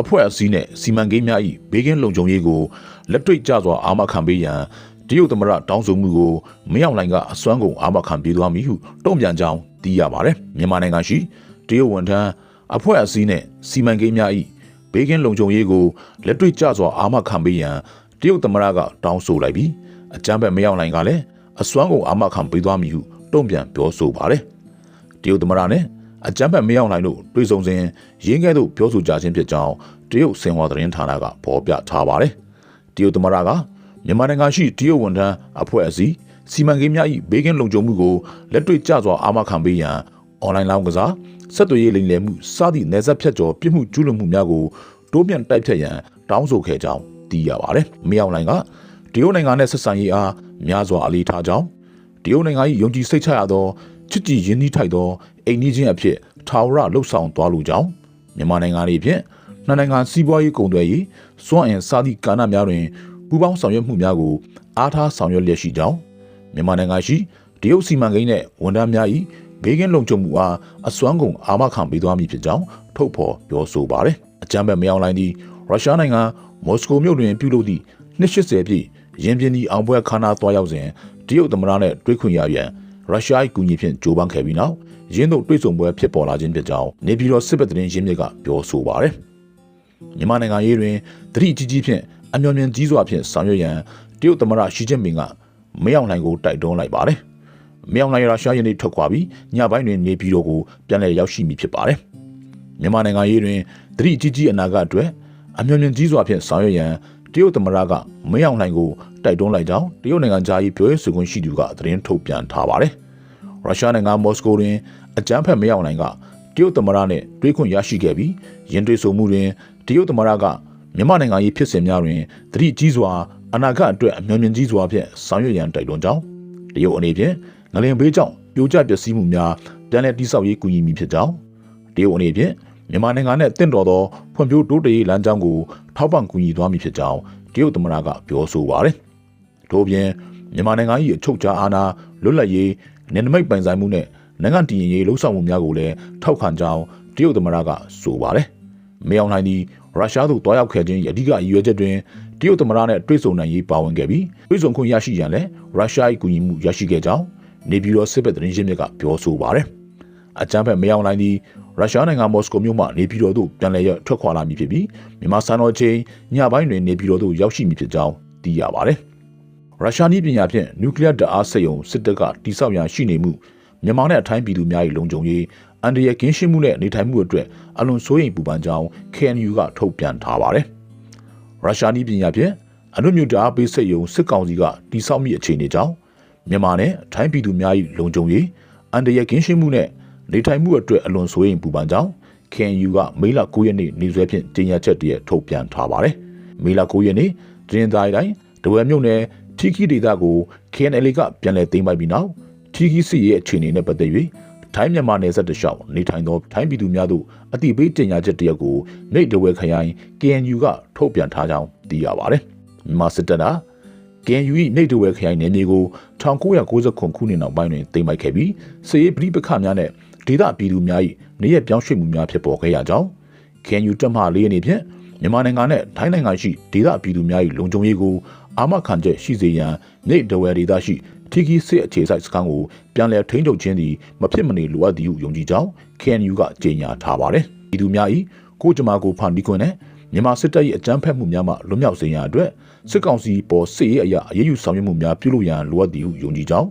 အဖွဲ့အစည်းနဲ့စီမံကိန်းများ၏ဘေးကင်းလုံခြုံရေးကိုလက်တွေ့ကျစွာအာမခံပေးရန်တရုတ်သမ္မတတောင်းဆိုမှုကိုမင်းအောင်လှိုင်ကအစွမ်းကုန်အာမခံပေးသွားမည်ဟုတုံ့ပြန်ကြောင်းသိရပါတယ်မြန်မာနိုင်ငံရှိတရုတ်ဝန်ထမ်းအဖွဲ့အစည်းနဲ့စီမံကိန်းများ၏ဘေးကင်းလုံခြုံရေးကိုလက်တွေ့ကျစွာအာမခံပေးရန်တရုတ်သမ္မတကတောင်းဆိုလိုက်ပြီးအကြမ်းဖက်မင်းအောင်လှိုင်ကလည်းအစွမ်းကုန်အာမခံပေးသွားမည်ဟုတုံ့ပြန်ပြောဆိုပါတယ်တရုတ်သမ္မတနဲ့ အကြမ်းဖက်မရောက်နိုင်လို့တွေ့ဆုံစဉ်ရင်းခဲ့သို့ပြောဆိုကြခြင်းဖြစ်ကြောင်းတရုတ်စင်ဝါသတင်းဌာနကဖော်ပြထားပါတယ်။တရုတ်သမ္မတကမြန်မာနိုင်ငံရှိတရုတ်ဝန်ထမ်းအဖွဲ့အစည်းစီမံကိန်းများ၏ဘေးကင်းလုံခြုံမှုကိုလက်တွေ့ကျစွာအာမခံပေးရန်အွန်လိုင်းလောင်းကစားဆက်သွယ်ရေးလိမ်လည်မှုစသည့်နယ်စပ်ဖြတ်ကျော်ပြစ်မှုကျူးလွန်မှုများကိုတိုးမြင့်တိုက်ဖြတ်ရန်တောင်းဆိုခဲ့ကြောင်းသိရပါတယ်။မရောက်နိုင်ကတရုတ်နိုင်ငံနဲ့ဆက်ဆံရေးအားများစွာအလေးထားကြောင်းတရုတ်နိုင်ငံ၏ယုံကြည်စိတ်ချရသော ချစ်ကြည်ရင်းနှီးထိုက်သောအိမ်နီးချင်းအဖြစ်ထာဝရလှုပ်ဆောင်သွားလိုကြောင်းမြန်မာနိုင်ငံ၏ဖြင့်နှစ်နိုင်ငံစီးပွားရေးကုန်သွယ်ရေးစွမ်းအင်စသည့်ကဏ္ဍများတွင်ပူးပေါင်းဆောင်ရွက်မှုများကိုအားထားဆောင်ရွက်လျက်ရှိကြောင်းမြန်မာနိုင်ငံရှိတရုတ်စီမံကိန်းနှင့်ဝန်ထမ်းများ၏ဘေးကင်းလုံခြုံမှုအားအစွမ်းကုန်အာမခံပေးသွားမည်ဖြစ်ကြောင်းထုတ်ဖော်ပြောဆိုပါရယ်အကြမ်းဖက်မယောင်းလိုင်းသည့်ရုရှားနိုင်ငံမော်စကိုမြို့တွင်ပြုလုပ်သည့်280ပြည့်ရင်ပြင်းသည့်အောင်ပွဲခမ်းနားသွားရောက်စဉ်တရုတ်သမ္မတနှင့်တွေ့ခွင့်ရရန် ရုရှား၏ကူညီဖြင့်ကြိုးပမ်းခဲ့ပြီးနောက်ရင်းတို့တွေ့ဆုံပွဲဖြစ်ပေါ်လာခြင်းဖြစ်ကြောင်းနေပြည်တော်စစ်ဘက်သတင်းရင်းမြစ်ကပြောဆိုပါရယ်မြန်မာနိုင်ငံရေးတွင်တတိကြီးကြီးဖြင့်အမျှော်မြင်ကြီးစွာဖြင့်ဆောင်ရွက်ရန်တရုတ်သမ္မတရှီကျင့်ပင်ကမင်းအောင်လှိုင်ကိုတိုက်တွန်းလိုက်ပါတယ်မင်းအောင်လှိုင်ရုရှားယနေ့ထွက်ခွာပြီးညပိုင်းတွင်နေပြည်တော်ကိုပြန်လည်ရောက်ရှိမည်ဖြစ်ပါတယ်မြန်မာနိုင်ငံရေးတွင်တတိကြီးကြီးအနာဂတ်အတွက်အမျှော်မြင်ကြီးစွာဖြင့်ဆောင်ရွက်ရန် တရုတ်သမ္မတကမင်းအောင်လှိုင်ကိုတိုက်တွန်းလိုက်ကြောင်းတရုတ်နိုင်ငံသားကြီးပြောရေးဆိုခွင့်ရှိသူကသတင်းထုတ်ပြန်ထားပါတယ်ရုရှားနိုင်ငံမော်စကိုတွင်အကြမ်းဖက်မင်းအောင်လှိုင်ကတရုတ်သမ္မတနဲ့တွေ့ခွင့်ရရှိခဲ့ပြီးယင်းတွေ့ဆုံမှုတွင်တရုတ်သမ္မတကမြန်မာနိုင်ငံရေးဖြစ်စဉ်များတွင်တတိကြီးစွာအနာဂတ်အတွက်အမျှော်မြင်ကြီးစွာဖြင့်ဆောင်ရွက်ရန်တိုက်တွန်းကြောင်းတရုတ်အနေဖြင့်ငလင်ဘေးကြောင့်ပြိုကျပျက်စီးမှုများပြန်လည်တိစောက်ရေးကူညီမိဖြစ်ကြောင်းတရုတ်အနေဖြင့် မြန်မာနိုင်ငံနဲ့တင့်တော်သောဖွံ့ဖြိုးတိုးတက်ရေးလမ်းကြောင်းကိုထောက်ပံ့ကူညီသွားမည်ဖြစ်ကြောင်းတရုတ်သမ္မတကပြောဆိုပါတယ်။ထို့ပြင်မြန်မာနိုင်ငံ၏အချုပ်အခြာအာဏာလွတ်လပ်ရေးနယ်နိမိတ်ပိုင်ဆိုင်မှုနဲ့နိုင်ငံတည်ငြိမ်ရေးလှုပ်ဆောင်မှုများကိုလည်းထောက်ခံကြောင်းတရုတ်သမ္မတကဆိုပါတယ်။မယောင်နိုင်သည်ရုရှားသို့တွားရောက်ခဲ့ခြင်းအဓိကအရွယ်ချက်တွင်တရုတ်သမ္မတနဲ့တွေ့ဆုံနိုင်ရေးပါဝင်ခဲ့ပြီးတွေ့ဆုံခွင့်ရရှိရန်လည်းရုရှား၏ကူညီမှုရရှိခဲ့ကြောင်းနေပြည်တော်စစ်ဘက်သတင်းရင်းမြစ်ကပြောဆိုပါတယ်။အကြမ်းဖက်မယောင်နိုင်သည် ရုရှားနိုင်ငံမော်စကိုမြို့မှနေပြည်တော်သို့ပြန်လည်ရောက်ထွက်ခွာလာမည်ဖြစ်ပြီးမြန်မာစံတော်ချိန်ညပိုင်းတွင်နေပြည်တော်သို့ရောက်ရှိမည်ဖြစ်ကြောင်းသိရပါတယ်။ရုရှားနည်းပညာဖြင့်နျူကလ িয়ার ဓာတ်အားစက်ရုံစစ်တပ်ကတိစောက်ရန်ရှိနေမှုမြန်မာနဲ့အထိုင်းပြည်သူများ၏လုံခြုံရေးအန်တရကင်းရှင်းမှုနဲ့နေထိုင်မှုအတွက်အလွန်စိုးရိမ်ပူပန်ကြောင်း KNU ကထုတ်ပြန်ထားပါတယ်။ရုရှားနည်းပညာဖြင့်အနုမြူဓာတ်အားပေးစက်ရုံစစ်ကောင်စီကတိစောက်မိအခြေအနေကြောင့်မြန်မာနဲ့အထိုင်းပြည်သူများ၏လုံခြုံရေးအန်တရကင်းရှင်းမှုနဲ့ နေထိုင်မှုအတွက်အလွန်စိုးရိမ်ပူပန်ကြောင်း KNU ကမေလ9ရက်နေ့နေ့စွဲဖြင့်ကြေညာချက်တည်းထုတ်ပြန်ထားပါတယ်။မေလ9ရက်နေ့တင်းတိုင်းတိုင်းတဝဲမြို့နယ်ထီခီဒေသကို KNL ကပြန်လည်သိမ်းပိုက်ပြီးနောက်ထီခီစီရဲ့အခြေအနေနဲ့ပတ်သက်၍ထိုင်းမြန်မာနယ်စပ်တလျှောက်နေထိုင်သောထိုင်းပြည်သူများတို့အတိပေးကြေညာချက်တရက်ကိုနေတဝဲခရိုင် KNU ကထုတ်ပြန်ထားကြောင်းသိရပါတယ်။မြန်မာစစ်တပ်က KNU ၏နေတဝဲခရိုင်နယ်မြေကို1990ခုနှစ်နောက်ပိုင်းတွင်သိမ်းပိုက်ခဲ့ပြီးစစ်ရေးပဋိပက္ခများနဲ့ ဒေသပြည်သူများ၏နေရပြောင်းရွှေ့မှုများဖြစ်ပေါ်ခဲ့ရကြောင်း KNU တပ်မလေးအနေဖြင့်မြန်မာနိုင်ငံနဲ့ထိုင်းနိုင်ငံရှိဒေသပြည်သူများ၏လုံခြုံရေးကိုအာမခံချက်ရှိစေရန်နေတဝဲဒေသရှိထီကီစစ်အခြေစိုက်စခန်းကိုပြန်လည်ထိန်းချုပ်ခြင်းသည်မဖြစ်မနေလိုအပ်သည်ဟုယုံကြည်ကြောင်း KNU ကကြေညာထားပါတယ်။ပြည်သူများ၏ကိုကြမာကိုဖန်တီးခွင့်နဲ့မြန်မာစစ်တပ်၏အကြမ်းဖက်မှုများမှလွတ်မြောက်စေရန်အတွက်စစ်ကောင်စီပေါ်စစ်ရေးအရာအရေးယူဆောင်ရွက်မှုများပြုလုပ်ရန်လိုအပ်သည်ဟုယုံကြည်ကြောင်း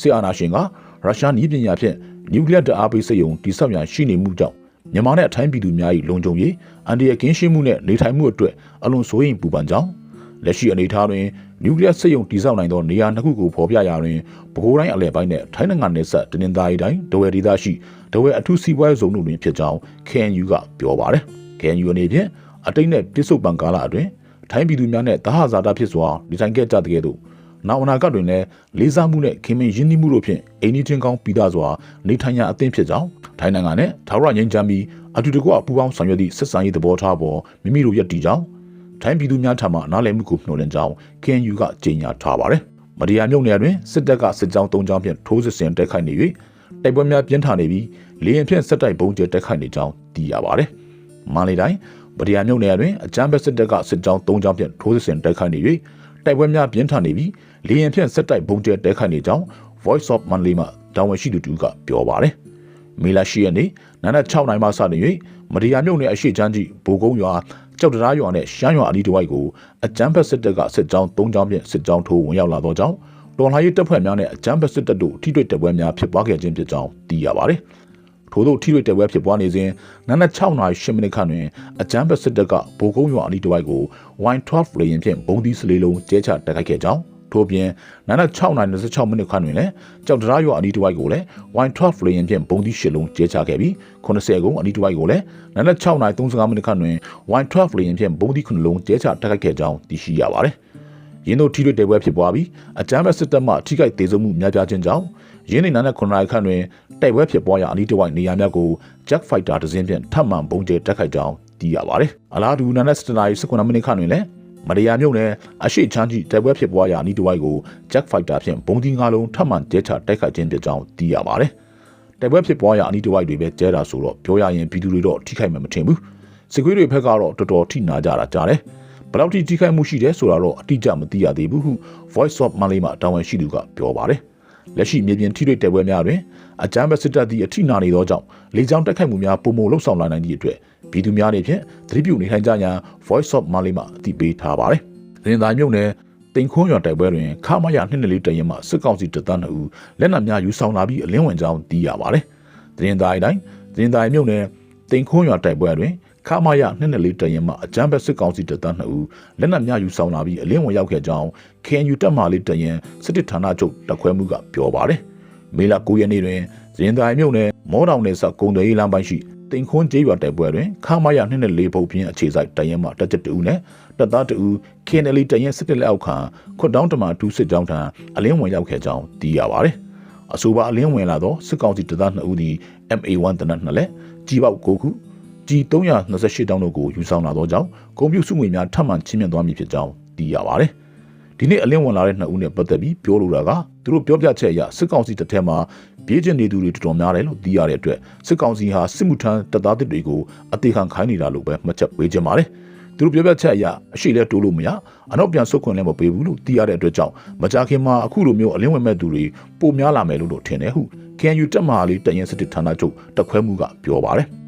စစ်အာဏာရှင်ကရုရှားနည်းပညာဖြင့် နျူကလ িয়ার ဓာတ်အားပေးစက်ရုံတိစောက်ရန်ရှိနေမှုကြောင့်မြန်မာနဲ့အထိုင်းပြည်သူများ၏လုံခြုံရေးအန်ဒီရကင်းရှင်းမှုနဲ့နေထိုင်မှုအတွက်အလွန်စိုးရိမ်ပူပန်ကြောင်းလက်ရှိအနေအထားတွင်နျူကလ িয়ার စက်ရုံတိစောက်နိုင်သောနေရာနှစ်ခုကိုဖော်ပြရာတွင်ပဲခူးတိုင်းအလဲပိုင်းနဲ့ထိုင်းနိုင်ငံနယ်စပ်တနင်္သာရီတိုင်းဒဝယ်ဒေသရှိဒဝယ်အထူးစီးပွားရေးဇုံတို့တွင်ဖြစ်ကြောင်း KNU ကပြောပါတယ်။ KNU အနေဖြင့် အတိတ်နဲ့ပြစ္ဆုတ်ပံကာလအတွင်းထိုင်းပြည်သူများနဲ့တဟဇာတာဖြစ်စွာဒီတိုင်းခဲ့ကြတဲ့ကဲ့သို့ နောက်အနာဂတ်တွင်လည်းလေးစားမှုနဲ့ခင်မင်ရင်းနှီးမှုတို့ဖြင့်အိန္ဒိချင်းကောင်းပြီးသားစွာနေထိုင်ရအသင့်ဖြစ်ကြောင်းထိုင်းနိုင်ငံနဲ့ထာဝရငြိမ်းချမ်းပြီးအတူတကွပူးပေါင်းဆောင်ရွက်သည့်ဆက်ဆံရေးသဘောထားပေါ်မိမိတို့ယက်တီကြောင်းထိုင်းပြည်သူများထံမှနားလည်မှုကိုမျှော်လင့်ကြောင်း KNU ကကြေညာထားပါတယ်။မဒီယာမြုပ်နယ်တွင်စစ်တပ်ကစစ်ကြောင်း၃ကြောင်းဖြင့်ထိုးစစ်ဆင်တိုက်ခိုက်နေ၍တိုက်ပွဲများပြင်းထန်နေပြီးလေရင်ဖြင့်စစ်တိုက်ပုံကျဲတိုက်ခိုက်နေကြောင်းသိရပါတယ်။မန္တလေးတိုင်းဗဒီယာမြုပ်နယ်တွင်အကြမ်းဖက်စစ်တပ်ကစစ်ကြောင်း၃ကြောင်းဖြင့်ထိုးစစ်ဆင်တိုက်ခိုက်နေ၍ တိုက်ပွဲများပြင်းထန်နေပြီးလေရင်ဖြင့်စစ်တိုက်ပုံကျဲတိုက်ခိုက်နေကြောင်း Voice of Manly မှတာဝန်ရှိသူတူကပြောပါတယ်။မေလ10ရက်နေ့နနက်6နိုင်မှစတင်၍မဒီယာမြုပ်နယ်အရှိချမ်းကြီးဘိုကုန်းရွာကြောက်တရားရွာနဲ့ရှမ်းရွာအနီးတစ်ဝိုက်ကိုအကြမ်းဖက်စစ်တပ်ကစစ်ကြောင်း၃ကြောင်းဖြင့်စစ်ကြောင်းထိုးဝင်ရောက်လာသောကြောင့်တော်လှန်ရေးတပ်ဖွဲ့များနဲ့အကြမ်းဖက်စစ်တပ်တို့ထိတွေ့တပ်ပွဲများဖြစ်ပွားခဲ့ခြင်းဖြစ်ကြောင်းသိရပါတယ်။ ထို့သောထိတွေ့တပ်ပွဲဖြစ်ပွားနေစဉ်နနက်6နာရီ10မိနစ်ခန့်တွင်အကြမ်းဖက်စစ်တပ်ကဘိုကုန်းရွာအနီးတစ်ဝိုက်ကို Y12 လေယာဉ်ဖြင့်ဘုံသီးစလေးလုံးကျဲချတိုက်ခိုက်ခဲ့ကြောင်းထို့ပြင်နနက်6နာရီ26မိနစ်ခန့်တွင်လည်းကြောက်တရားရွာအနီးတစ်ဝိုက်ကိုလည်း Y12 လေယာဉ်ဖြင့်ဘုံသီး10လုံးကျဲချခဲ့ပြီး80ကုန်းအနီးတစ်ဝိုက်ကိုလည်းနနက်6နာရီ35မိနစ်ခန့်တွင် Y12 လေယာဉ်ဖြင့်ဘုံသီး9လုံးကျဲချတိုက်ခိုက်ခဲ့ကြောင်းသိရှိရပါတယ်။ ရင်းတို့ထိတွေ့တိုက်ပွဲဖြစ်ပွားပြီးအကြမ်းဖက်စစ်တပ်မှထိခိုက်ဒေဆုံးမှုများပြားခြင်းကြောင့်ရင်းနေနန်းနဲ့9နာရီခန့်တွင်တိုက်ပွဲဖြစ်ပွားရာအနီးတစ်ဝိုက်နေရာများကို Jack Fighter တစ်စင်းဖြင့်ထပ်မံပုံကျဲတိုက်ခိုက်ကြောင်းသိရပါတယ်။အလားတူနန်းနဲ့7နာရီ19မိနစ်ခန့်တွင်လည်းမရယာမြုပ်နဲ့အရှိချမ်းကြီးတိုက်ပွဲဖြစ်ပွားရာအနီးတစ်ဝိုက်ကို Jack Fighter ဖြင့်ဘုံဒီငါလုံးထပ်မံကျဲချတိုက်ခိုက်ခြင်းဖြစ်ကြောင်းသိရပါတယ်။တိုက်ပွဲဖြစ်ပွားရာအနီးတစ်ဝိုက်တွေပဲကျဲတာဆိုတော့ပြောရရင်ပြည်သူတွေတော့ထိခိုက်မှာမထင်ဘူး။စစ်ခွေးတွေဘက်ကတော့တော်တော်ထိနာကြတာကြားတယ်။ ဘယ်လောက်ထိထိခိုက်မှုရှိတယ်ဆိုတာတော့အတိအကျမသိရသေးဘူးဟု Voice of Malay မှာတာဝန်ရှိသူကပြောပါတယ်။လက်ရှိမြေပြင်ထိတွေ့တိုက်ပွဲများတွင်အကြမ်းဖက်စစ်တပ်သည်အထိနာနေသောကြောင့်လေကြောင်းတိုက်ခိုက်မှုများပုံမလှုပ်ဆောင်လာနိုင်သည့်အတွက်ပြည်သူများအနေဖြင့်သတိပြုနေထိုင်ကြရန် Voice of Malay မှာအသိပေးထားပါတယ်။သတင်းသားမြုပ်နယ်တင်ခွန်းရွာတိုက်ပွဲတွင်ခမာရနှစ်နှစ်လေးတရင်မှစစ်ကောင်စီတပ်သား2ဦးလက်နက်များယူဆောင်လာပြီးအလင်းဝင်ကြောင်းသိရပါတယ်။သတင်းသားအတိုင်းသတင်းသားမြုပ်နယ်တင်ခွန်းရွာတိုက်ပွဲတွင် ခမာရနှစ်နှစ်လေးတရင်မှအကြမ်းဖက်စစ်ကောင်စီတပ်သား2ဦးလက်နက်များယူဆောင်လာပြီးအလင်းဝင်ရောက်ခဲ့ကြောင်း KNU တပ်မလေးတရင်စစ်တပ်ဌာနချုပ်တပ်ခွဲမှုကပြောပါတယ်။မေလ9ရက်နေ့တွင်သတင်းသားမြုပ်နယ်မောတောင်နယ်စပ်ကုံတွေလမ်းပိုင်းရှိတင်ခွန်းကျေးရွာတိုက်ပွဲတွင်ခမာရနှစ်နှစ်လေးပုတ်ပြင်းအခြေစိုက်တရင်မှတက်ချက်တူနဲ့တပ်သားတူ KNL တရင်စစ်တပ်လက်အောက်ခံခွတ်တောင်းတမဒူးစစ်ကြောင်းထံအလင်းဝင်ရောက်ခဲ့ကြောင်းသိရပါတယ်။အဆိုပါအလင်းဝင်လာသောစစ်ကောင်စီတပ်သား2ဦးသည် MA1 တနက်နှစ်လက်ကြီးပေါက်9ခု ကြီး328တောင်းတို့ကိုယူဆောင်လာသောကြောင့်ကွန်ပျူတာစုငွေများထပ်မံချင်းမြင့်သွားမည်ဖြစ်ကြောင်းသိရပါတယ်။ဒီနေ့အလင်းဝင်လာတဲ့နှစ်ဦးနဲ့ပတ်သက်ပြီးပြောလိုတာကသူတို့ပြောပြချက်အရစစ်ကောင်စီတပ်ထဲမှာပြေးကျင်နေသူတွေတော်တော်များတယ်လို့သိရတဲ့အတွက်စစ်ကောင်စီဟာစစ်မှုထမ်းတပ်သားတွေကိုအသေးခံခိုင်းနေတာလို့ပဲမှတ်ချက်ပေးကြပါတယ်။သူတို့ပြောပြချက်အရအရှိလဲတိုးလို့မရအနောက်ပြန်ဆုတ်ခွင့်လည်းမပေးဘူးလို့သိရတဲ့အတွက်ကြောင့်မကြခင်မှာအခုလိုမျိုးအလင်းဝင်မဲ့သူတွေပိုများလာမယ်လို့တော့ထင်တယ်ဟု KNU တက်မဟာလေးတရင်စစ်တပ်ဌာနချုပ်တက်ခွဲမှုကပြောပါတယ်။